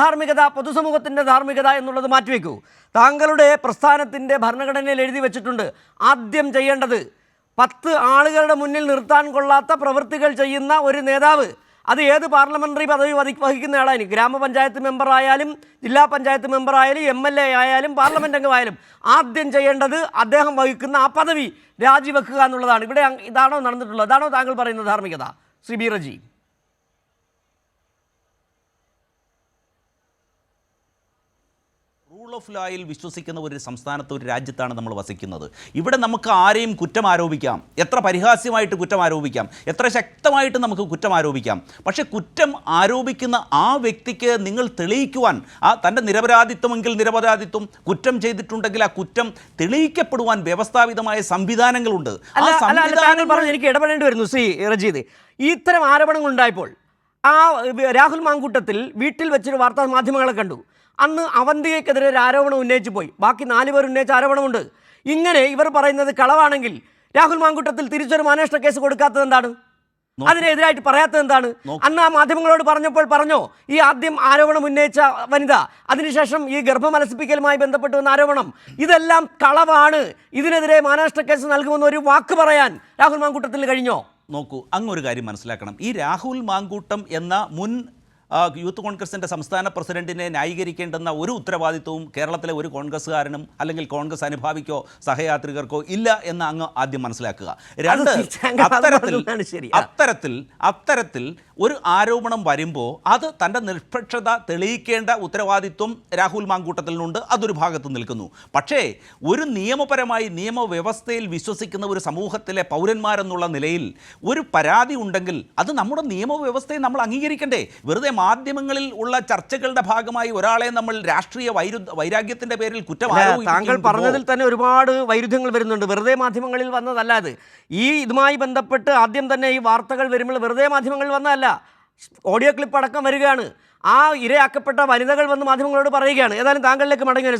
ധാർമ്മികത പൊതുസമൂഹത്തിന്റെ ധാർമ്മികത എന്നുള്ളത് മാറ്റിവെക്കൂ. താങ്കളുടെ പ്രസ്ഥാനത്തിന്റെ ഭരണഘടനയിൽ എഴുതി വെച്ചിട്ടുണ്ട് ആദ്യം ചെയ്യേണ്ടത് പത്ത് ആളുകളുടെ മുന്നിൽ നിർത്താൻ കൊള്ളാത്ത പ്രവൃത്തികൾ ചെയ്യുന്ന ഒരു നേതാവ്. അത് ഏത് പാർലമെന്ററി പദവി വധി- വഹിക്കുന്ന ആളായാലും ഗ്രാമപഞ്ചായത്ത് മെമ്പറായാലും ജില്ലാ പഞ്ചായത്ത് മെമ്പറായാലും എം എൽ എ ആയാലും പാർലമെന്റ് അംഗമായാലും ആദ്യം ചെയ്യേണ്ടത് അദ്ദേഹം വഹിക്കുന്ന ആ പദവി രാജിവെക്കുക എന്നുള്ളതാണ്. ഇവിടെ ഇതാണോ നടന്നിട്ടുള്ളത്? അതാണോ താങ്കൾ പറയുന്നത് ധാർമ്മികത? ശ്രീ ബി റൂൾ ഓഫ് ലോയിൽ വിശ്വസിക്കുന്ന ഒരു സംസ്ഥാനത്ത് ഒരു രാജ്യത്താണ് നമ്മൾ വസിക്കുന്നത്. ഇവിടെ നമുക്ക് ആരെയും കുറ്റം ആരോപിക്കാം. എത്ര പരിഹാസ്യമായിട്ട് കുറ്റം ആരോപിക്കാം. എത്ര ശക്തമായിട്ട് നമുക്ക് കുറ്റം ആരോപിക്കാം. പക്ഷേ കുറ്റം ആരോപിക്കുന്ന ആ വ്യക്തിക്ക് നിങ്ങൾ തെളിയിക്കുവാൻ ആ തന്റെ നിരപരാധിത്വമെങ്കിൽ നിരപരാധിത്വം കുറ്റം ചെയ്തിട്ടുണ്ടെങ്കിൽ ആ കുറ്റം തെളിയിക്കപ്പെടുവാൻ വ്യവസ്ഥാപിതമായ സംവിധാനങ്ങളുണ്ട്. എനിക്ക് ഇടപെടേണ്ടി വരുന്നു. ശ്രീ റജീദ് ഇത്തരം ആരോപണങ്ങൾ ഉണ്ടായപ്പോൾ ആ രാഹുൽ മാങ്കൂട്ടത്തിൽ വീട്ടിൽ വെച്ചൊരു വാർത്താ മാധ്യമങ്ങളെ കണ്ടു. അന്ന് അവന്തികയ്ക്കെതിരെ ഒരു ആരോപണം ഉന്നയിച്ചു പോയി. ബാക്കി നാല് പേർ ഉന്നയിച്ച ആരോപണമുണ്ട്. ഇങ്ങനെ ഇവർ പറയുന്നത് കളവാണെങ്കിൽ രാഹുൽ മാങ്കൂട്ടത്തിൽ തിരിച്ചൊരു മാനേഷ്ട കേസ് കൊടുക്കാത്തത് എന്താണ്? അതിനെതിരായിട്ട് പറയാത്തത് എന്താണ്? അന്ന് ആ മാധ്യമങ്ങളോട് പറഞ്ഞപ്പോൾ പറഞ്ഞോ ഈ ആദ്യം ആരോപണം ഉന്നയിച്ച വനിത അതിനുശേഷം ഈ ഗർഭമലസിപ്പിക്കലുമായി ബന്ധപ്പെട്ട് വന്ന ആരോപണം ഇതെല്ലാം കളവാണ്. ഇതിനെതിരെ മാനാഷ്ട്ര കേസ് നൽകുമെന്ന് ഒരു വാക്ക് പറയാൻ രാഹുൽ മാങ്കൂട്ടത്തിൽ കഴിഞ്ഞോ? നോക്കൂ അങ്ങൊരു കാര്യം മനസ്സിലാക്കണം. ഈ രാഹുൽ മാങ്കൂട്ടം എന്ന മുൻ യൂത്ത് കോൺഗ്രസിന്റെ സംസ്ഥാന പ്രസിഡന്റിനെ ന്യായീകരിക്കേണ്ടുന്ന ഒരു ഉത്തരവാദിത്വവും കേരളത്തിലെ ഒരു കോൺഗ്രസ്സുകാരനും അല്ലെങ്കിൽ കോൺഗ്രസ് അനുഭാവിക്കോ സഹയാത്രികർക്കോ ഇല്ല എന്ന് അങ്ങ് ആദ്യം മനസ്സിലാക്കുക. രണ്ട് അത്തരത്തിൽ. അത്തരത്തിൽ അത്തരത്തിൽ ഒരു ആരോപണം വരുമ്പോൾ അത് തന്റെ നിഷ്പക്ഷത തെളിയിക്കേണ്ട ഉത്തരവാദിത്വം രാഹുൽ മാങ്കൂട്ടത്തിൽ മാങ്കൂട്ടത്തിനുണ്ട് അതൊരു ഭാഗത്ത് നിൽക്കുന്നു. പക്ഷേ ഒരു നിയമപരമായി നിയമവ്യവസ്ഥയിൽ വിശ്വസിക്കുന്ന ഒരു സമൂഹത്തിലെ പൗരന്മാരെന്നുള്ള നിലയിൽ ഒരു പരാതി ഉണ്ടെങ്കിൽ അത് നമ്മുടെ നിയമവ്യവസ്ഥയെ നമ്മൾ അംഗീകരിക്കണ്ടേ? വെറുതെ മാധ്യമങ്ങളിൽ ഉള്ള ചർച്ചകളുടെ ഭാഗമായി ഒരാളെ നമ്മൾ രാഷ്ട്രീയ വൈരു വൈരാഗ്യത്തിന്റെ പേരിൽ കുറ്റം അല്ല, താങ്കൾ പറഞ്ഞതിൽ തന്നെ ഒരുപാട് വൈരുദ്ധ്യങ്ങൾ വരുന്നുണ്ട്. വെറുതെ മാധ്യമങ്ങളിൽ വന്നതല്ല അത്. ഈ ഇതുമായി ബന്ധപ്പെട്ട് ആദ്യം തന്നെ ഈ വാർത്തകൾ വരുമ്പോൾ വെറുതെ മാധ്യമങ്ങളിൽ വന്നതല്ല. ഓഡിയോ ക്ലിപ്പ് അടക്കം വരികയാണ്. ആ ഇരയാക്കപ്പെട്ട വനിതകൾ വന്ന് മാധ്യമങ്ങളോട് പറയുകയാണ്. ഏതായാലും താങ്കളിലേക്ക് മടങ്ങി.